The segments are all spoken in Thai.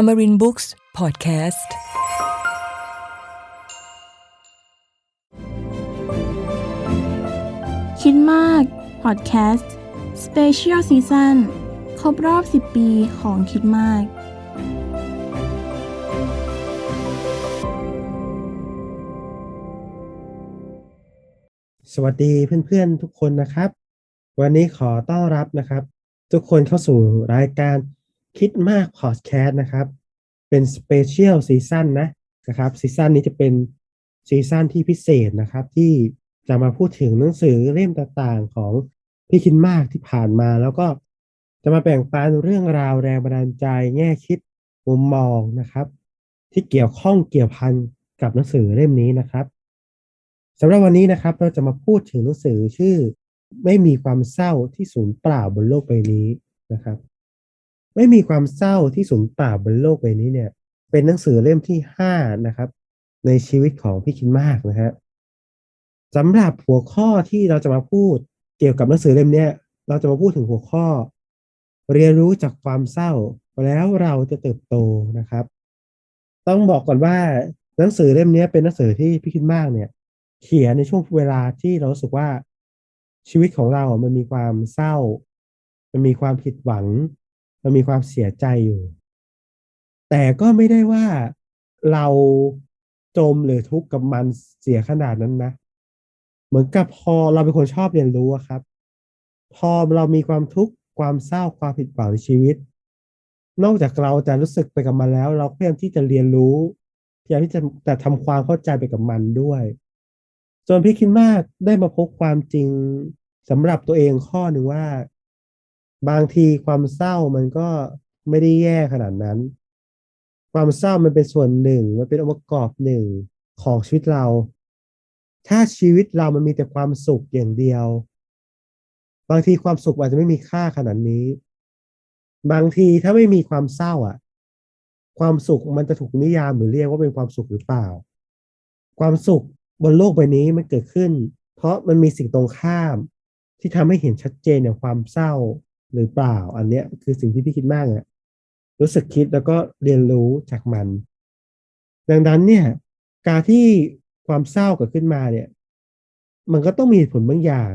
Amarin Books Podcast คิดมากพอดแคสต์สเปเชียลซีซั่นครบรอบ 10 ปีของคิดมาก สวัสดีเพื่อนๆทุกคนนะครับ วันนี้ขอต้อนรับนะครับ ทุกคนเข้าสู่รายการ คิดมากพอดแคสต์นะครับ เป็นสเปเชียลซีซั่นนะนะครับซีซั่นนี้จะเป็นซีซั่นที่พิเศษนะครับ ที่จะมาพูดถึงหนังสือเล่มต่างๆของพี่คิดมากที่ผ่านมา แล้วก็จะมาแบ่งปันเรื่องราวแรงบันดาลใจ แง่คิดมุมมองนะครับ ที่เกี่ยวข้องเกี่ยวพันกับหนังสือเล่มนี้นะครับสำหรับวันนี้นะครับเราจะมาพูดถึงหนังสือชื่อ ไม่มีความเศร้าที่สูญเปล่าบนโลกใบนี้นะครับ ไม่มีความเศร้าที่สูญเปล่าบนโลกใบนี้เนี่ย เป็นหนังสือเล่มที่ห้านะครับ ในชีวิตของพี่คิดมากนะฮะสำหรับหัวข้อที่เราจะมาพูดเกี่ยวกับหนังสือเล่มเนี้ยเราจะมาพูดถึงหัวข้อ เรียนรู้จากความเศร้า แล้วเราจะเติบโตนะครับ ต้องบอกก่อนว่าหนังสือเล่มนี้เป็นหนังสือที่พี่คิดมากเนี่ย เขียนในช่วงเวลาที่เราสึกว่าชีวิตของเราอะมันมีความเศร้า มันมีความผิดหวัง มันมีความเสียใจอยู่ แต่ก็ไม่ได้ว่าเราจมหรือทุกข์กับมันเสียขนาดนั้นนะ เหมือนกับพอเราเป็นคนชอบเรียนรู้ครับ พอเรามีความทุกข์ความเศร้าความผิดหวังในชีวิต นอกจากเราจะรู้สึกไปกับมันแล้ว เราพยายามที่จะเรียนรู้พยายามที่จะแต่ทำความเข้าใจไปกับมันด้วยจนพี่คิดมากได้มาพบความจริงสำหรับตัวเองข้อหนึ่งว่า บางทีความเศร้ามันก็ไม่ได้แย่ขนาดนั้น ความเศร้ามันเป็นส่วนหนึ่ง มันเป็นองค์ประกอบหนึ่งของชีวิตเรา ถ้าชีวิตเรามันมีแต่ความสุขอย่างเดียว บางทีความสุขอาจจะไม่มีค่าขนาดนี้ บางทีถ้าไม่มีความเศร้าอะ ความสุขมันจะถูกนิยามหรือเรียกว่าเป็นความสุขหรือเปล่า ความสุขบนโลกใบนี้มันเกิดขึ้น เพราะมันมีสิ่งตรงข้ามที่ทำให้เห็นชัดเจนอย่างความเศร้า หรือเปล่า อันเนี้ยคือสิ่งที่พี่คิดมากอะรู้สึกคิดแล้วก็เรียนรู้จากมัน ดังนั้นเนี่ย การที่ความเศร้าเกิดขึ้นมาเนี่ย มันก็ต้องมีเหตุผลบางอย่าง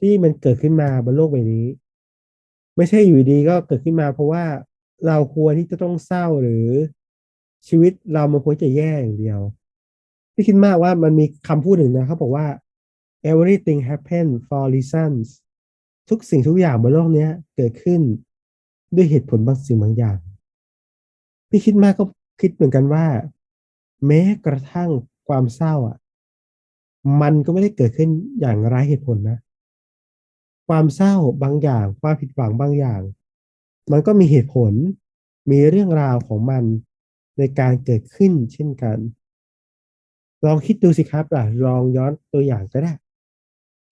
ที่มันเกิดขึ้นมาบนโลกใบนี้ ไม่ใช่อยู่ดีก็เกิดขึ้นมา เพราะว่าเราควรที่จะต้องเศร้าหรือชีวิตเรามันควรจะแย่อย่างเดียวพี่คิดมากว่ามันมีคำพูดหนึ่งนะเขาบอกว่า everything happen for reasons ทุกสิ่งทุกอย่างบนโลกนี้เกิดขึ้นด้วยเหตุผลบางสิ่งบางอย่าง พี่คิดมากก็คิดเหมือนกันว่า แม้กระทั่งความเศร้าอะ มันก็ไม่ได้เกิดขึ้นอย่างไร้เหตุผลนะ ความเศร้าบางอย่าง ความผิดหวังบางอย่าง มันก็มีเหตุผล มีเรื่องราวของมันในการเกิดขึ้นเช่นกัน ลองคิดดูสิครับล่ะลองย้อนตัวอย่างก็ได้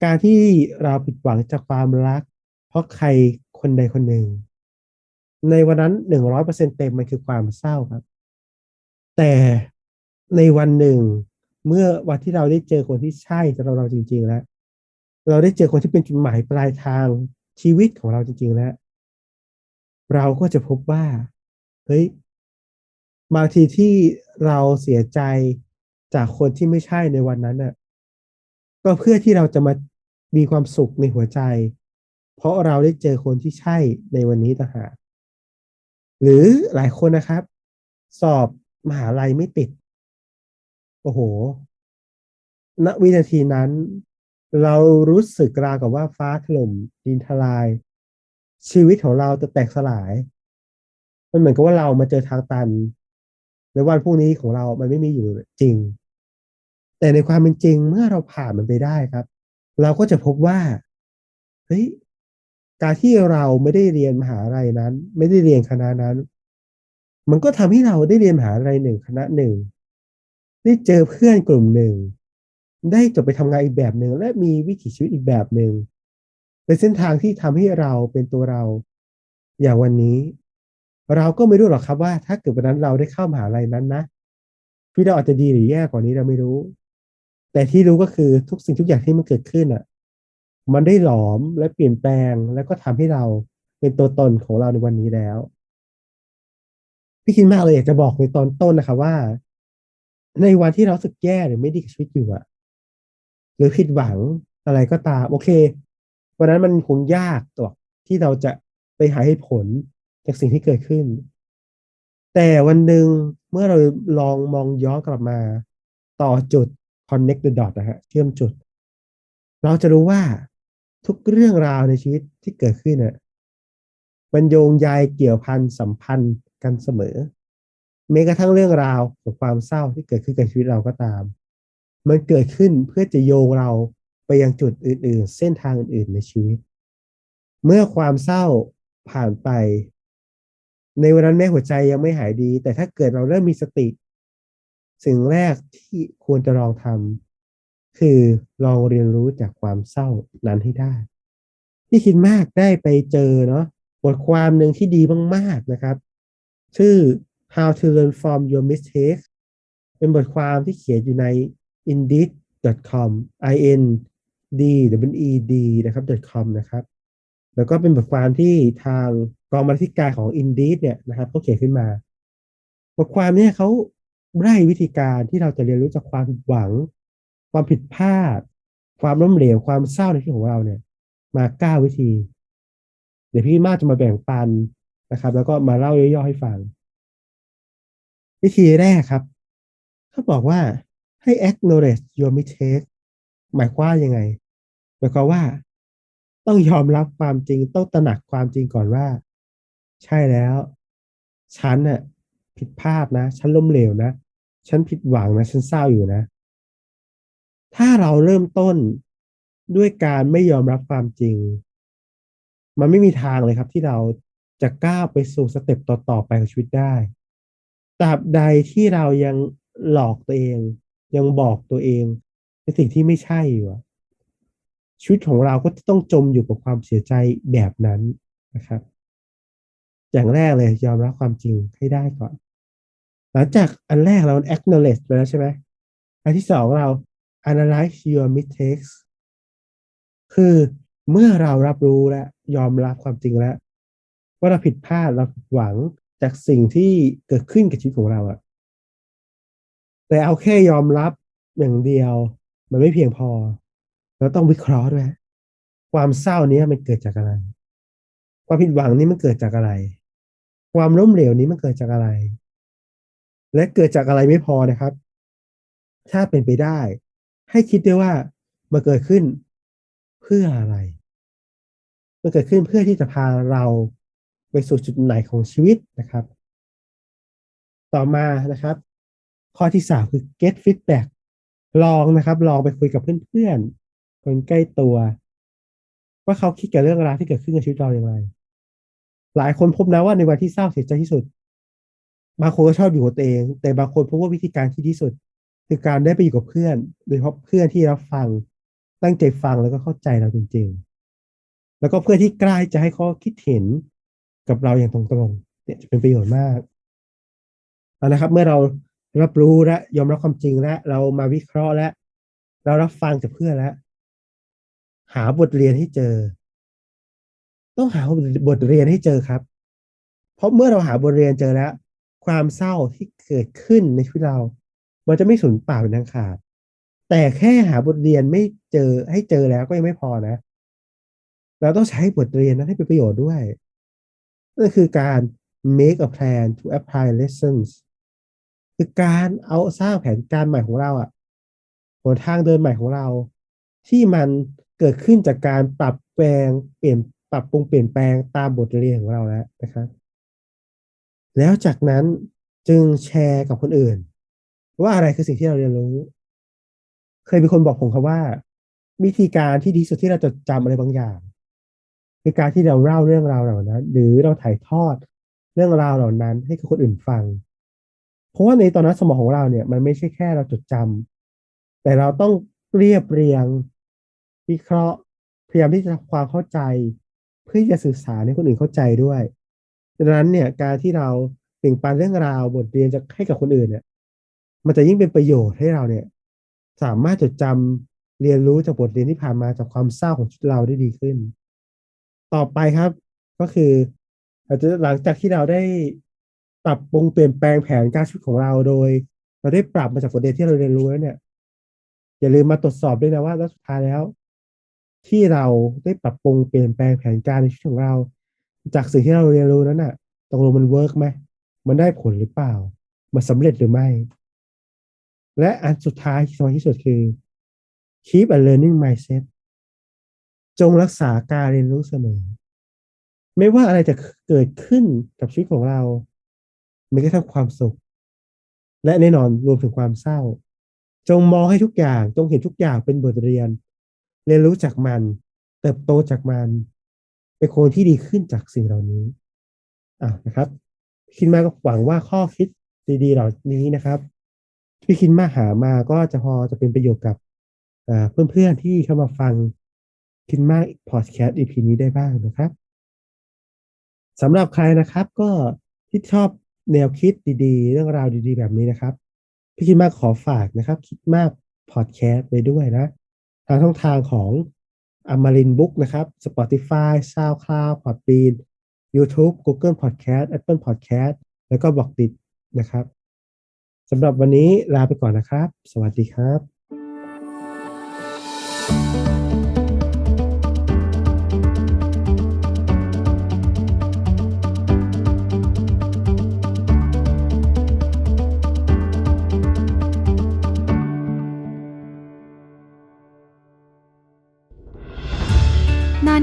การที่เราผิดหวังจากความรัก เพราะใครคนใดคนหนึ่ง ในวันนั้นหนึ่งร้อยเปอร์เซ็นเต็มมันคือความเศร้าครับ แต่ในวันหนึ่ง เมื่อวันที่เราได้เจอคนที่ใช่สำหรับเราจริง ๆ แล้ว เราได้เจอคนที่เป็นจุดหมายปลายทางชีวิตของเราจริง ๆ แล้ว เราก็จะพบว่า เฮ้ยบางทีที่เราเสียใจจากคนที่ไม่ใช่ในวันนั้นน่ะ ก็เพื่อที่เราจะมา มีความสุขในหัวใจ เพราะเราได้เจอคนที่ใช่ในวันนี้ต่างหากหรือหลายคนนะครับ สอบมหาลัยไม่ติด โอ้โห ณวินาทีนั้น เรารู้สึกราวกับว่าฟ้าถล่มดินทลาย ชีวิตของเราจะแตกสลาย มันเหมือนกับว่าเรามาเจอทางตันในวันพรุ่งนี้ของเรามันไม่มีอยู่จริง แต่ในความเป็นจริงเมื่อเราผ่านมันไปได้ครับ เราก็จะพบว่าเฮ้ยการที่เราไม่ได้เรียนมหาลัยนั้น ไม่ได้เรียนคณะนั้น มันก็ทำให้เราได้เรียนมหาลัยหนึ่งคณะหนึ่ง ได้เจอเพื่อนกลุ่มหนึ่ง ได้จบไปทำงานอีกแบบหนึ่งและมีวิถีชีวิตอีกแบบหนึ่งเป็นเส้นทางที่ทำให้เราเป็นตัวเรา อย่างวันนี้ เราก็ไม่รู้หรอกครับว่า ถ้าเกิดวันนั้นเราได้เข้ามหาลัยนั้นนะพี่เราอาจจะดีหรือแย่กว่านี้เราไม่รู้ แต่ที่รู้ก็คือทุกสิ่งทุกอย่างที่มันเกิดขึ้นอะ มันได้หลอมและเปลี่ยนแปลงแล้วก็ทำให้เราเป็นตัวตนของเราในวันนี้แล้ว พี่คิดมากเลยอยากจะบอกในตอนต้นนะครับว่า ในวันที่เราสึกแย่หรือไม่ดีกับชีวิตอยู่อะหรือผิดหวังอะไรก็ตามโอเควันนั้นมันคงยากตัวที่เราจะไปหาเหตุผลจากสิ่งที่เกิดขึ้น แต่วันหนึ่งเมื่อเราลองมองย้อนกลับมา ต่อจุด connect the dot นะฮะเชื่อมจุด เราจะรู้ว่าทุกเรื่องราวในชีวิตที่เกิดขึ้นน่ะมันโยงใยเกี่ยวพันสัมพันธ์กันเสมอแม้กระทั่งเรื่องราวของความเศร้าที่เกิดขึ้นกับชีวิตเราก็ตาม มันเกิดขึ้นเพื่อจะโยงเราไปยังจุดอื่น ๆ เส้นทางอื่น ๆ ในชีวิต เมื่อความเศร้าผ่านไป ในวันนั้นแม้หัวใจยังไม่หายดี แต่ถ้าเกิดเราเริ่มมีสติ สิ่งแรกที่ควรจะลองทำคือลองเรียนรู้จากความเศร้านั้นให้ได้ ที่คิดมากได้ไปเจอเนาะบทความหนึ่งที่ดีมากๆนะครับ ชื่อ How to Learn from Your Mistakes เป็นบทความที่เขียนอยู่ใน indeed.com i n d w e d นะครับ .com นะครับ แล้วก็เป็นบทความที่ทางกองบรรณาธิการของ Indeed เนี่ยนะครับเขาเขียนขึ้นมา บทความเนี่ยเขา ไล่วิธีการที่เราจะเรียนรู้จากความผิดหวัง ความผิดพลาด ความล้มเหลวความเศร้าในชีวิตของเราเนี่ย มาเก้าวิธี เดี๋ยวพี่มาจะมาแบ่งปันนะครับ แล้วก็มาเล่าย่อๆให้ฟัง วิธีแรกครับเขาบอกว่าให้ acknowledge your mistake หมายความยังไง หมายความว่า ต้องยอมรับความจริงต้องตระหนักความจริงก่อนว่า ใช่แล้ว ฉันน่ะ ผิดพลาดนะ ฉันล้มเหลวนะ ฉันผิดหวังนะ ฉันเศร้าอยู่นะ ถ้าเราเริ่มต้นด้วยการไม่ยอมรับความจริง มันไม่มีทางเลยครับ ที่เราจะก้าวไปสู่สเต็ปต่อๆไปของชีวิตได้ ตราบใดที่เรายังหลอกตัวเอง ยังบอกตัวเองในสิ่งที่ไม่ใช่อยู่ชีวิตของเราก็ต้องจมอยู่กับความเสียใจแบบนั้นนะครับ อย่างแรกเลยยอมรับความจริงให้ได้ก่อน หลังจากอันแรกเรา acknowledge ไปแล้วใช่ไหมอันที่สองเรา analyze your mistakes คือเมื่อเรารับรู้และยอมรับความจริงแล้ว ว่าเราผิดพลาดเราผิดหวังจากสิ่งที่เกิดขึ้นกับชีวิตของเราอะแต่เอาแค่ยอมรับอย่างเดียว มันไม่เพียงพอ เราต้องวิเคราะห์ด้วยความเศร้านี้มันเกิดจากอะไร ความผิดหวังนี้มันเกิดจากอะไร ความล้มเหลวนี้มันเกิดจากอะไร และเกิดจากอะไรไม่พอนะครับ ถ้าเป็นไปได้ ให้คิดด้วยว่ามันเกิดขึ้นเพื่ออะไร มันเกิดขึ้นเพื่อที่จะพาเราไปสู่จุดไหนของชีวิตนะครับ ต่อมานะครับ ข้อที่สามคือ get feedback ลองนะครับ ลองไปคุยกับเพื่อนๆ คนใกล้ตัว ว่าเขาคิดกับเรื่องราวที่เกิดขึ้นในชีวิตเราอย่างไร หลายคนพบนะว่าในวันที่เศร้าเสียใจที่สุด บางคนก็ชอบอยู่กับตัวเอง แต่บางคนพบว่าวิธีการที่ดีที่สุด คือการได้ไปอยู่กับเพื่อน โดยเฉพาะเพื่อนที่รับฟัง ตั้งใจฟังแล้วก็เข้าใจเราจริง ๆ แล้วก็เพื่อนที่กล้าจะให้ข้อคิดเห็นกับเราอย่างตรงๆเนี่ยจะเป็นประโยชน์มากเอานะครับ เมื่อเรารับรู้และยอมรับความจริงแล้วเรามาวิเคราะห์แล้วเรารับฟังจากเพื่อนแล้ว หาบทเรียนให้เจอ ต้องหาบทเรียนให้เจอครับ เพราะเมื่อเราหาบทเรียนเจอแล้ว ความเศร้าที่เกิดขึ้นในชีวิตเรา มันจะไม่สูญเปล่าเป็นทางขาด แต่แค่หาบทเรียนไม่เจอให้เจอแล้วก็ยังไม่พอนะ เราต้องใช้บทเรียนนั้นให้เป็นประโยชน์ด้วยนั่นคือการ make a plan to apply lessons คือการเอาสร้างแผนการใหม่ของเราอะหนทางเดินใหม่ของเรา ที่มันเกิดขึ้นจากการปรับแปลงเปลี่ยนปรับปรุงเปลี่ยนแปลงตามบทเรียนของเราแล้วนะครับ แล้วจากนั้นจึงแชร์กับคนอื่น ว่าอะไรคือสิ่งที่เราเรียนรู้ เคยมีคนบอกผมครับว่า วิธีการที่ดีสุดที่เราจะจำอะไรบางอย่างคือการที่เราเล่าเรื่องราวเหล่านั้น หรือเราถ่ายทอดเรื่องราวเหล่านั้น ให้กับคนอื่นฟัง เพราะว่าในตอนนั้นสมองของเราเนี่ย มันไม่ใช่แค่เราจดจำแต่เราต้องเรียบเรียงวิเคราะห์พยายามที่จะทำความเข้าใจ เพื่อจะสื่อสารให้คนอื่นเข้าใจด้วย ดังนั้นเนี่ยการที่เราแบ่งปันเรื่องราวบทเรียนจะให้กับคนอื่นเนี่ย มันจะยิ่งเป็นประโยชน์ให้เราเนี่ย สามารถจดจำเรียนรู้จากบทเรียนที่ผ่านมาจากความเศร้าของชีวิตเราได้ดีขึ้น ต่อไปครับก็คืออาจจะหลังจากที่เราได้ปรับปรุงเปลี่ยนแปลงแผนการชีวิตของเราโดย เราได้ปรับมาจากบทเรียนที่เราเรียนรู้แล้วเนี่ย อย่าลืมมาตรวจสอบด้วยนะว่าแล้วสุดท้ายแล้ว ที่เราได้ปรับปรุงเปลี่ยนแปลงแผนการในชีวิตของเรา จากสิ่งที่เราเรียนรู้นั้นน่ะตกลงมันเวิร์กไหมมันได้ผลหรือเปล่า มันสำเร็จหรือไม่ และอันสุดท้ายที่สำคัญที่สุดคือ keep a learning mindset จงรักษาการเรียนรู้เสมอ ไม่ว่าอะไรจะเกิดขึ้นกับชีวิตของเราไม่กระทั่งความสุข และแน่นอนรวมถึงความเศร้า จงมองให้ทุกอย่าง จงเห็นทุกอย่างเป็นบทเรียน เรียนรู้จากมัน เติบโตจากมัน เป็นคนที่ดีขึ้นจากสิ่งเหล่านี้อะนะครับคิดมากก็หวังว่าข้อคิดดี ๆ เหล่านี้นะครับพี่คิดมากหามาก็จะพอจะเป็นประโยชน์กับเอ่อเพื่อนๆที่เข้ามาฟังคิดมากพอดแคสต์ EP นี้ได้บ้างนะครับสำหรับใครนะครับก็ที่ชอบแนวคิดดีๆ เรื่องราวดีๆ แบบนี้นะครับ พี่คิดมากขอฝากนะครับ คิดมากพอดแคสต์ไปด้วยนะ ทางช่องทางของ อมรินบุ๊กนะครับ Spotify SoundCloud Podbean YouTube Google Podcast Apple Podcast แล้วก็บอกติดนะครับสำหรับวันนี้ลาไปก่อนนะครับ สวัสดีครับ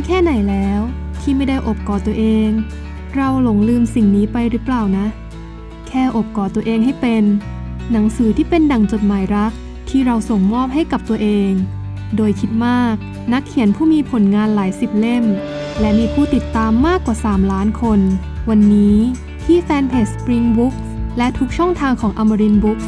แค่ไหนแล้วที่ไม่ได้อบกอดตัวเอง เราหลงลืมสิ่งนี้ไปหรือเปล่านะ แค่อบกอดตัวเองให้เป็น หนังสือที่เป็นดั่งจดหมายรักที่เราส่งมอบให้กับตัวเอง โดยคิดมากนักเขียนผู้มีผลงานหลายสิบเล่ม และมีผู้ติดตามมากกว่า 3 ล้านคน วันนี้ที่แฟนเพจ Spring Books และทุกช่องทางของ Amarin Books